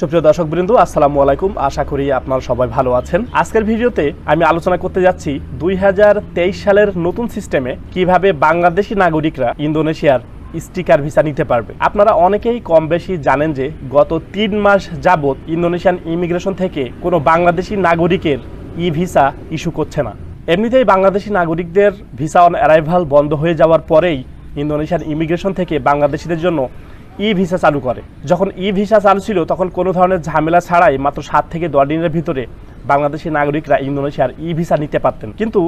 সুপ্রিয় দর্শক বৃন্দ আসসালামু আলাইকুম। আশা করি আপনারা সবাই ভালো আছেন। আজকের ভিডিওতে আমি আলোচনা করতে যাচ্ছি দুই হাজার তেইশ সালের নতুন সিস্টেমে কীভাবে বাংলাদেশি নাগরিকরা ইন্দোনেশিয়ার স্টিকার ভিসা নিতে পারবে। আপনারা অনেকেই কম বেশি জানেন যে গত তিন মাস যাবৎ ইন্দোনেশিয়ান ইমিগ্রেশন থেকে কোনো বাংলাদেশি নাগরিকের ই ভিসা ইস্যু করছে না। এমনিতেই বাংলাদেশি নাগরিকদের ভিসা অন অ্যারাইভাল বন্ধ হয়ে যাওয়ার পরেই ইন্দোনেশিয়ান ইমিগ্রেশন থেকে বাংলাদেশিদের জন্য ই ভিসা চালু করে। যখন ই ভিসা চালু ছিল, তখন কোনো ধরনের ঝামেলা ছাড়াই মাত্র সাত থেকে দশ দিনের ভিতরে বাংলাদেশি নাগরিকরা ইন্দোনেশিয়ার ই ভিসা নিতে পারতেন। কিন্তু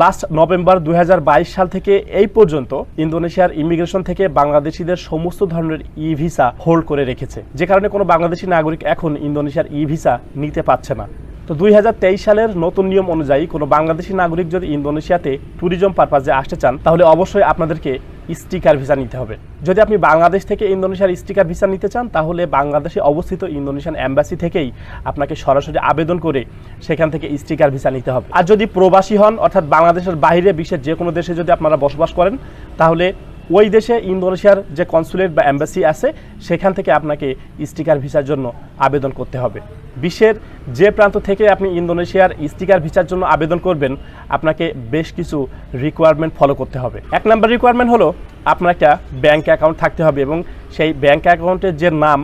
লাস্ট নভেম্বর দুই হাজার বাইশ সাল থেকে এই পর্যন্ত ইন্দোনেশিয়ার ইমিগ্রেশন থেকে বাংলাদেশিদের সমস্ত ধরনের ই ভিসা হোল্ড করে রেখেছে। যে কারণে কোনো বাংলাদেশি নাগরিক এখন ইন্দোনেশিয়ার ই ভিসা নিতে পারছে না। তো দুই হাজার তেইশ সালের নতুন নিয়ম অনুযায়ী কোনো বাংলাদেশি নাগরিক যদি ইন্দোনেশিয়াতে ট্যুরিজম পারপাজে আসতে চান, তাহলে অবশ্যই আপনাদেরকে স্টিকার ভিসা নিতে হবে। যদি আপনি বাংলাদেশ থেকে ইন্দোনেশিয়ার স্টিকার ভিসা নিতে চান, তাহলে বাংলাদেশে অবস্থিত ইন্দোনেশিয়ান অ্যাম্বাসি থেকেই আপনাকে সরাসরি আবেদন করে সেখান থেকে স্টিকার ভিসা নিতে হবে। আর যদি প্রবাসী হন, অর্থাৎ বাংলাদেশের বাইরে বিশ্বের যে কোনো দেশে যদি আপনারা বসবাস করেন, তাহলে ওই দেশে ইন্দোনেশিয়ার যে কনসুলেট বা অ্যাম্বাসি আছে, সেখান থেকে আপনাকে স্টিকার ভিসার জন্য আবেদন করতে হবে। বিশ্বের যে প্রান্ত থেকে আপনি ইন্দোনেশিয়ার স্টিকার ভিসার জন্য আবেদন করবেন, আপনাকে বেশ কিছু রিকোয়ারমেন্ট ফলো করতে হবে। এক নম্বর রিকোয়ারমেন্ট হলো আপনার একটা ব্যাঙ্ক অ্যাকাউন্ট থাকতে হবে এবং সেই ব্যাঙ্ক অ্যাকাউন্টের যে নাম,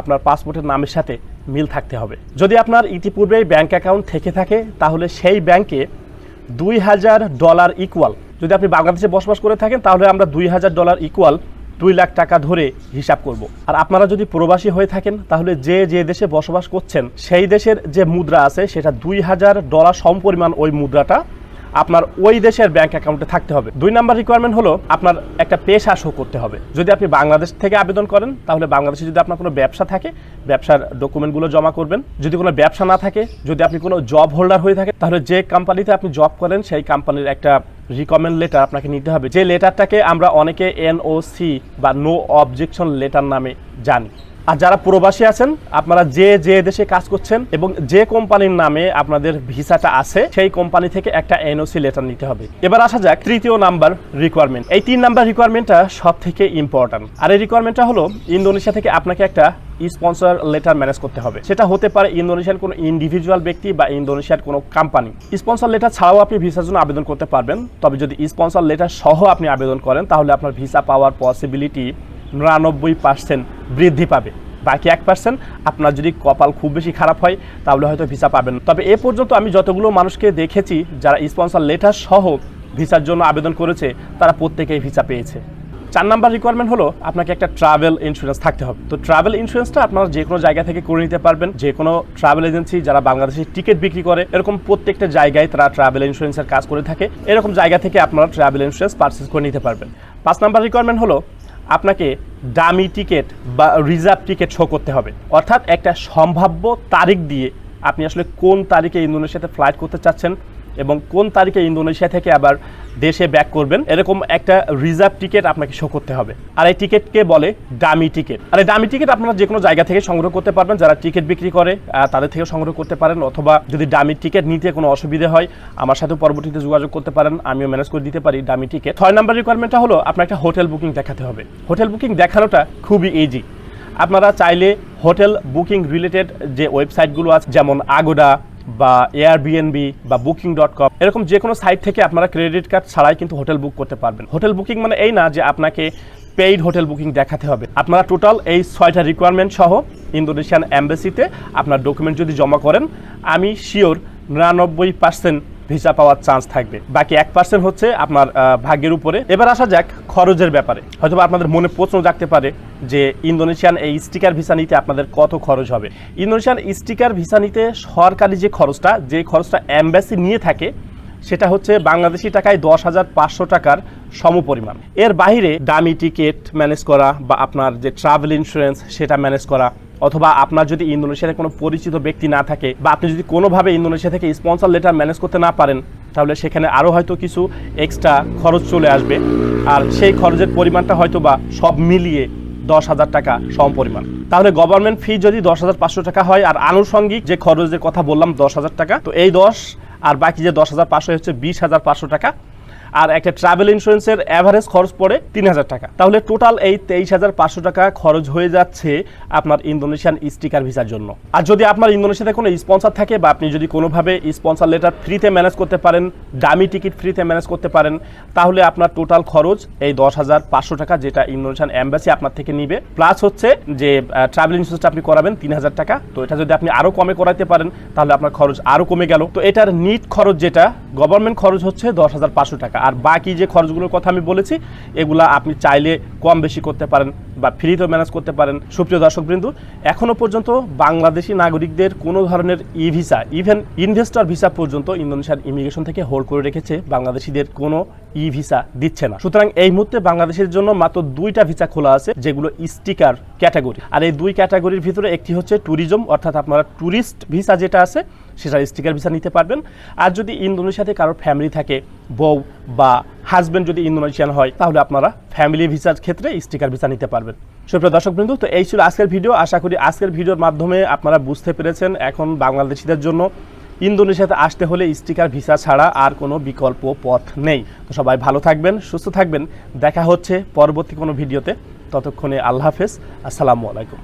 আপনার পাসপোর্টের নামের সাথে মিল থাকতে হবে। যদি আপনার ইতিপূর্বেই ব্যাঙ্ক অ্যাকাউন্ট থেকে থাকে, তাহলে সেই ব্যাংকে দুই হাজার ডলার ইকুয়াল যদি আপনি বাংলাদেশে বসবাস করে থাকেন, তাহলে আমরা দুই হাজার ডলার ইকুয়াল দুই লাখ টাকা ধরে হিসাব করব। আর আপনারা যদি প্রবাসী হয়ে থাকেন, তাহলে যে যে দেশে বসবাস করছেন, সেই দেশের যে মুদ্রা আছে, সেটা দুই হাজার ডলার সমপরিমাণ ওই মুদ্রাটা আপনার ওই দেশের ব্যাংক অ্যাকাউন্টে থাকতে হবে। দুই নাম্বার রিকোয়ারমেন্ট হলো আপনার একটা পেশা শো করতে হবে। যদি আপনি বাংলাদেশ থেকে আবেদন করেন, তাহলে বাংলাদেশে যদি আপনার কোনো ব্যবসা থাকে, ব্যবসার ডকুমেন্টগুলো জমা করবেন। যদি কোনো ব্যবসা না থাকে, যদি আপনি কোনো জব হোল্ডার হয়ে থাকে তাহলে যে কোম্পানিতে আপনি জব করেন, সেই কোম্পানির একটা রিকমেন্ড লেটার আপনাকে নিতে হবে। যে লেটারটাকে আমরা অনেকে এনওসি বা নো অবজেকশন লেটার নামে জানি। আর যারা প্রবাসী আছেন, আপনারা যে যে দেশে কাজ করছেন এবং যে কোম্পানির নামে আপনাদের ভিসাটা আছে, সেই কোম্পানি থেকে একটা এনওসি লেটার নিতে হবে। এবার আসা যাক তৃতীয় নাম্বার রিকোয়ারমেন্ট এই তিন নাম্বার রিকোয়ারমেন্টটা সব থেকে ইম্পর্ট্যান্ট আর এই রিকোয়ারমেন্টটা হলো ইন্দোনেশিয়া থেকে আপনাকে একটা স্পন্সর লেটার ম্যানেজ করতে হবে। সেটা হতে পারে ইন্দোনেশিয়ার কোনো ইন্ডিভিজুয়াল ব্যক্তি বা ইন্দোনেশিয়ার কোনো কোম্পানি স্পন্সর লেটার ছাড়াও আপনি ভিসার জন্য আবেদন করতে পারবেন। তবে যদি স্পন্সর লেটার সহ আপনি আবেদন করেন, তাহলে আপনার ভিসা পাওয়ার পসিবিলিটি নিরানব্বই পার্সেন্ট বৃদ্ধি পাবে। বাকি এক পার্সেন্ট আপনার যদি কপাল খুব বেশি খারাপ হয়, তাহলে হয়তো ভিসা পাবেন তবে এ পর্যন্ত আমি যতগুলো মানুষকে দেখেছি, যারা স্পন্সর লেটার সহ ভিসার জন্য আবেদন করেছে, তারা প্রত্যেকেই ভিসা পেয়েছে। চার নাম্বার রিকোয়ারমেন্ট হলো আপনাকে একটা ট্রাভেল ইন্স্যুরেন্স থাকতে হবে। তো ট্রাভেল ইন্স্যুরেন্সটা আপনারা যে কোনো জায়গা থেকে করে নিতে পারবেন। যে কোনো ট্রাভেল এজেন্সি যারা বাংলাদেশে টিকিট বিক্রি করে, এরকম প্রত্যেকটা জায়গায় তারা ট্রাভেল ইন্স্যুরেন্সের কাজ করে থাকে। এরকম জায়গা থেকে আপনারা ট্রাভেল ইন্স্যুরেন্স পারচেস করে নিতে পারবেন। পাঁচ নাম্বার রিকোয়ারমেন্ট হলো আপনাকে ডামি টিকিট বা রিজার্ভ টিকিট শো করতে হবে। অর্থাৎ একটা সম্ভাব্য তারিখ দিয়ে আপনি আসলে কোন তারিখে ইন্দোনেশিয়াতে ফ্লাইট করতে চাচ্ছেন এবং কোন তারিখে ইন্দোনেশিয়া থেকে আবার দেশে ব্যাক করবেন, এরকম একটা রিজার্ভ টিকিট আপনাকে শো করতে হবে। আর এই টিকিটকে বলে ডামি টিকিট আর এই ডামি টিকিট আপনারা যে কোনো জায়গা থেকে সংগ্রহ করতে পারবেন, যারা টিকিট বিক্রি করে তাদের থেকে সংগ্রহ করতে পারেন, অথবা যদি ডামি টিকিট নিতে কোনো অসুবিধা হয়, আমার সাথে পরবর্তীতে যোগাযোগ করতে পারেন, আমিও ম্যানেজ করে দিতে পারি ডামি টিকিট ছয় নাম্বার রিকোয়ারমেন্টটা হলো আপনার একটা হোটেল বুকিং দেখাতে হবে। হোটেল বুকিং দেখানোটা খুবই ইজি আপনারা চাইলে হোটেল বুকিং রিলেটেড যে ওয়েবসাইটগুলো আছে, যেমন আগোডা বা এয়ারবিএনবি বা বুকিং ডট কম এরকম যে কোনো সাইট থেকে আপনারা ক্রেডিট কার্ড ছাড়াই কিন্তু হোটেল বুক করতে পারবেন। হোটেল বুকিং মানে এই না যে আপনাকে পেইড হোটেল বুকিং দেখাতে হবে। আপনারা টোটাল এই ছয়টা রিকোয়ারমেন্ট সহ ইন্দোনেশিয়ান অ্যাম্বাসিতে আপনার ডকুমেন্ট যদি জমা করেন, আমি শিওর নিরানব্বই পার্সেন্ট ভিসা পাওয়ার চান্স থাকবে। বাকি এক পার্সেন্ট হচ্ছে আপনার ভাগ্যের উপরে। এবার আসা যাক খরচের ব্যাপারে। হয়তো আপনাদের মনে প্রশ্ন জাগতে পারে যে ইন্দোনেশিয়ান এই স্টিকার ভিসা নিতে আপনাদের কত খরচ হবে? ইন্দোনেশিয়ান স্টিকার ভিসা নিতে সরকারি যে খরচটা যে খরচটা অ্যাম্বাসি নিয়ে থাকে, সেটা হচ্ছে বাংলাদেশি টাকায় দশ হাজার পাঁচশো টাকার সমপরিমাণ। এর বাইরে দামি টিকিট ম্যানেজ করা বা আপনার যে ট্রাভেল ইন্স্যুরেন্স সেটা ম্যানেজ করা অথবা আপনার যদি ইন্দোনেশিয়াতে কোনো পরিচিত ব্যক্তি না থাকে বা আপনি যদি কোনোভাবে ইন্দোনেশিয়া থেকে স্পন্সর লেটার ম্যানেজ করতে না পারেন, তাহলে সেখানে আরও হয়তো কিছু এক্সট্রা খরচ চলে আসবে। আর সেই খরচের পরিমাণটা হয়তো বা সব মিলিয়ে দশ হাজার টাকা সম পরিমাণ। তাহলে গভর্নমেন্ট ফি যদি দশ হাজার পাঁচশো টাকা হয়, আর আনুষঙ্গিক যে খরচের কথা বললাম দশ হাজার টাকা, তো এই দশ আর বাকি যে দশ হাজার পাঁচশো হচ্ছে বিশ হাজার পাঁচশো টাকা। আর একটা ট্রাভেল ইন্স্যুরেন্সের অ্যাভারেজ খরচ পড়ে তিন হাজার টাকা। তাহলে টোটাল এই তেইশ হাজার পাঁচশো টাকা খরচ হয়ে যাচ্ছে আপনার ইন্দোনেশিয়ান স্টিকার ভিসার জন্য। আর যদি আপনার ইন্দোনেশিয়াতে কোনো স্পন্সর থাকে বা আপনি যদি কোনোভাবে স্পন্সর লেটার ফ্রিতে ম্যানেজ করতে পারেন, দামি টিকিট ফ্রিতে ম্যানেজ করতে পারেন, তাহলে আপনার টোটাল খরচ এই দশ হাজার পাঁচশো টাকা যেটা ইন্দোনেশিয়ান অ্যাম্বাসি আপনার থেকে নিবে। প্লাস হচ্ছে যে ট্রাভেল ইন্স্যুরেন্সটা আপনি করাবেন তিন হাজার টাকা। তো এটা যদি আপনি আরও কমে করাতে পারেন, তাহলে আপনার খরচ আরও কমে গেল। তো এটার নিট খরচ যেটা গভর্নমেন্ট খরচ হচ্ছে দশ হাজার পাঁচশো টাকা। আর বাকি যে খরচগুলোর কথা আমি বলেছি, এগুলা আপনি চাইলে কম বেশি করতে পারেন বা ফ্রিতেও ম্যানেজ করতে পারেন। সুপ্রিয় দর্শকবৃন্দ এখনও পর্যন্ত বাংলাদেশি নাগরিকদের কোনো ধরনের E visa even investor visa পর্যন্ত ইন্দোনেশিয়ার ইমিগ্রেশন থেকে হোল্ড করে রেখেছে বাংলাদেশিদের কোনো ই ভিসা দিচ্ছে না। সুতরাং এই মুহূর্তে বাংলাদেশের জন্য মাত্র দুইটা ভিসা খোলা আছে, যেগুলো স্টিকার ক্যাটাগরি আর এই দুই ক্যাটাগরির ভিতরে একটি হচ্ছে ট্যুরিজম অর্থাৎ আপনারা ট্যুরিস্ট ভিসা যেটা আছে সেটা স্টিকার ভিসা নিতে পারবেন। আর যদি ইন্দোনেশিয়াতে কারও ফ্যামিলি থাকে, বউ বা হাজব্যান্ড যদি ইন্দোনেশিয়ান হয়, তাহলে আপনারা ফ্যামিলি ভিসার ক্ষেত্রে স্টিকার ভিসা নিতে পারবেন। সুপ্রিয় দর্শকবৃন্দ, তো এই ছিল আজকের ভিডিও আশা করি আজকের ভিডিওর মাধ্যমে আপনারা বুঝতে পেরেছেন এখন বাংলাদেশিদের জন্য ইন্দোনেশিয়াতে আসতে হলে স্টিকার ভিসা ছাড়া আর কোনো বিকল্প পথ নেই। তো সবাই ভালো থাকবেন, সুস্থ থাকবেন। দেখা হচ্ছে পরবর্তী কোনো ভিডিওতে ততক্ষণে আল্লাহ হাফেজ। আসসালামু আলাইকুম।